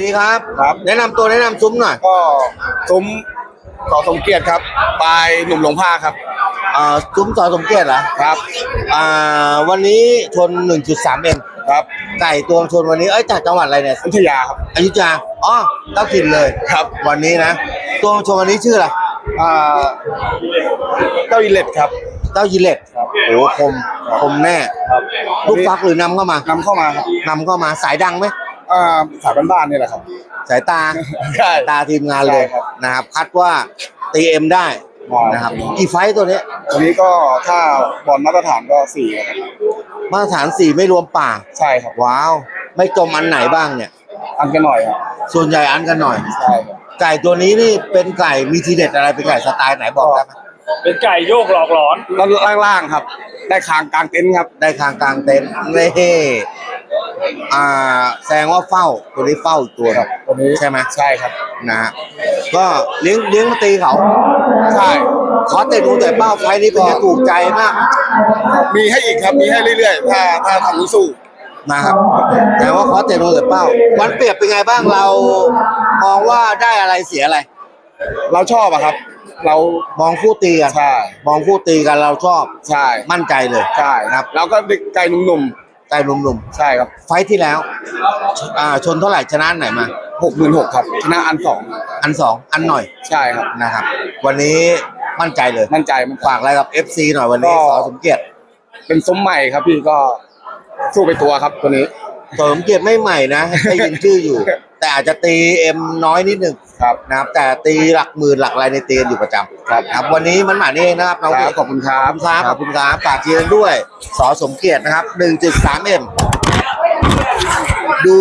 ดีครับ ครับ แนะนำตัวแนะนำซุ้มหน่อยก็ซุ้มขอสมเกียรติครับปลายหนุ่มหลงผ้าครับ อ่าซุ้มสอสมเกียรติเหรอครับ อ่าวันนี้ชน 1.3เองครับไก่ตัวชนวันนี้เอ้ยจากจังหวัดอะไรเนี่ยอยุธยาครับ อยุธยาอ๋อเต้าถิ่นเลย ครับ วันนี้นะ ตัวชนวันนี้ชื่ออะไรอ่าเจ้าอิเลตครับ เต้ายีเล็ตครับ โอ้โหคมคมแน่ ครับลูกฟักหรือนำเข้ามานำเข้ามาครับ นำเข้ามาสายดังไหม อ่าสายบ้านๆนี่แหละครับ สายตาใช่ตาทีมงานเลยใช่ครับ นะครับ คัดว่าตีเอ็มได้ครับนะครับกี่ไฟต์ตัวนี้วันนี้ก็ถ้าบอลมาตรฐานก็สี่ครับมาตรฐานสี่ไม่รวมป่า ใช่ครับว้าว ไม่จมอันไหนบ้างเนี่ย อันกันหน่อยครับส่วนใหญ่อันกันหน่อย ใช่ครับ ไก่ตัวนี้นี่เป็นไก่มีทีเด็ดอะไรเป็นไก่สไตล์ไหนบอกได้ไหมเป็นไก่โยกหลอกหลอน แล้วล่างๆครับ ได้คางกลางเต็นท์ครับ ได้คางกลางเต็นท์นี่ อ่าแสดงว่าเฝ้าตัวนี้เฝ้าอีกตัวหคนึ่รับงตัวนี้ใช่ไหมใช่ครับ นะฮะก็เลี้ยงเลี้ยงมาตีเขาใช่ ขอเตะดูแต่เป้าไฟล์นี้เป็นไงถูกใจมากมีให้อีกครับมีให้เรื่อยๆ ถ้าถ้าทำสู้นะครับ แต่ว่าขอเตะดูแต่เป้า วันเปรียบเป็นไงบ้างเรามองว่าได้อะไรเสียอะไร เราชอบอะครับ เรามองคู่ตีกันใช่มองคู่ตีกันเราชอบใช่มั่นใจเลยใช่นะครับแล้วก็เด็กไก่หนุ่ม ใจหนุ่มๆใช่ครับๆไฟท์ที่แล้วอ่าชนเท่าไหร่ชนะอันไหนมา หกหมื่นหกครับ ชนะอันสองอันสองอันหน่อยใช่ครับ นะครับ วันนี้มั่นใจเลยมั่นใจมันฝากอะไรกับ FC หน่อยวันนี้ก็สอสมเกียรติเป็นซุ้มใหม่ครับพี่ก็สู้ไปตัวครับตัวนี้สอสมเกียรติไม่ใหม่นะได้ยินชื่ออยู่ แต่อาจจะตีเอ็มน้อยนิดหนึ่งครับนะครับ แต่ตีหลักหมื่นหลักอะไรในตีกันอยู่ประจำครับครับ วันนี้มันหมานี่เองนะครับน้องคเอรับกขอบคุณครัขอบบคุณครับขอบคุณครับฝากเชียร์ด้วยสอสมเกียรตินะครับ 1.3M ดู